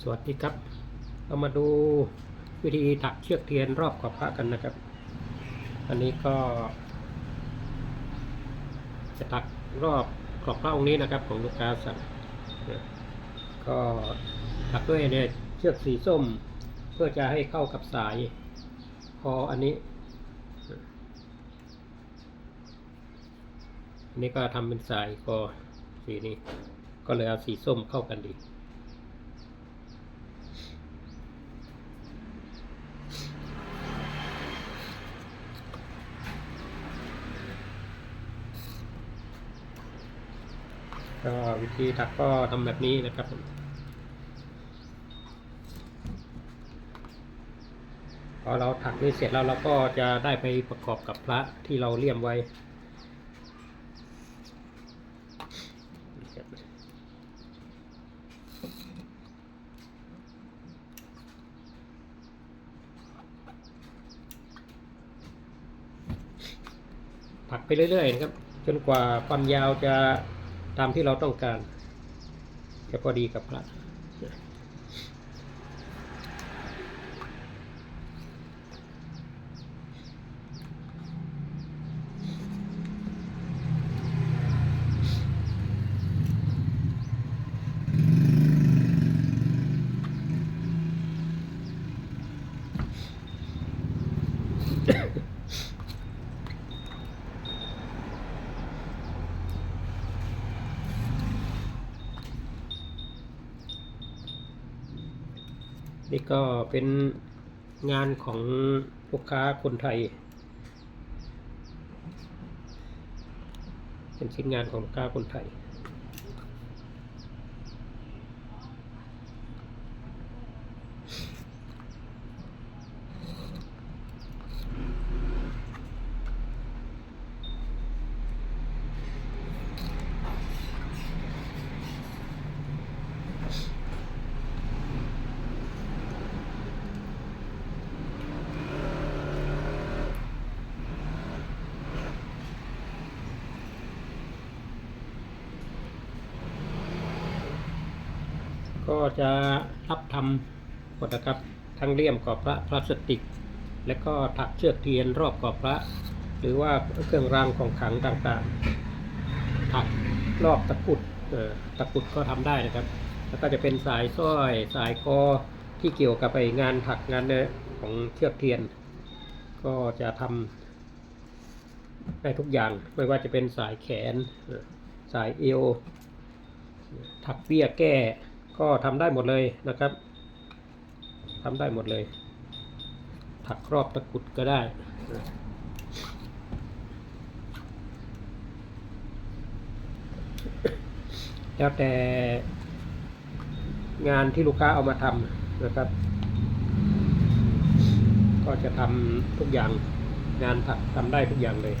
สวัสดีครับ เรามาดูวิธีถักเชือกเทียนรอบขอบพระกันนะครับ อันนี้ก็ จะถักรอบขอบพระองค์นี้นะครับ ของลูกค้าสั่งนก็ถักด้วยเนี่ยเชือกสีส้ม เพื่อจะให้เข้ากับสายพออันนี้อันนี้ก็ทำเป็นสายก็สีนี้ ก็เลยเอาสีส้มเข้ากันดี ก็วิธีถักก็ทำแบบนี้นะครับผมพอเราถักนี้เสร็จแล้วเราก็จะได้ไปประกอบกับพระที่เราเลี่ยมไว้ผักไปเรื่อยๆนะครับ จนกว่าความยาวจะ ตามที่เราต้องการจะพอดีกับพระ นี่ก็เป็นงานของลูกค้าคนไทย เป็นชิ้นงานของลูกค้าคนไทย ก็จะรับทำหมดนะครับ ทั้งเลี่ยมกรอบพระพลาสติก และก็ถักเชือกเทียนรอบกรอบพระ หรือว่าเครื่องรางของขังต่างๆ ถักรอบตะกุดตะกุดก็ทำได้นะครับ แล้วก็จะเป็นสายสร้อยสายคอที่เกี่ยวกับไปงานถักงานเนี่ยของเชือกเทียน ก็จะทำได้ทุกอย่างไม่ว่าจะเป็นสายแขน สายเอวถักเบี้ยแก้ ก็ทำได้หมดเลยนะครับทำได้หมดเลย ถักครอบตะกุดก็ได้แล้วแต่งานที่ลูกค้าเอามาทำนะครับ ก็จะทำทุกอย่างงานถักทำได้ทุกอย่างเลย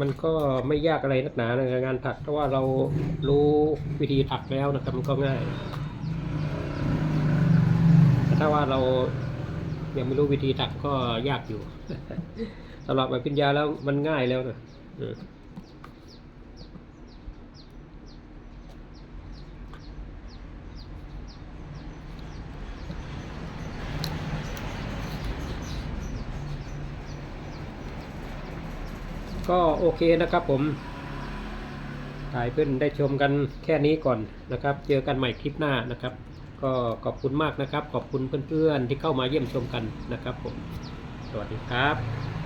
มันก็ไม่ยากอะไรนักหนาในงานถักเพราะว่าเรารู้วิธีถักแล้วนะครับมันก็ง่ายแต่ถ้าว่าเรายังไม่รู้วิธีถักก็ยากอยู่สำหรับแบบปิญญาแล้วมันง่ายแล้วนะ ก็โอเคนะครับผมถ่ายเพื่อนได้ชมกันแค่นี้ก่อนนะครับ เจอกันใหม่คลิปหน้านะครับ ก็ขอบคุณมากนะครับ ขอบคุณเพื่อนๆที่เข้ามาเยี่ยมชมกันนะครับผม สวัสดีครับ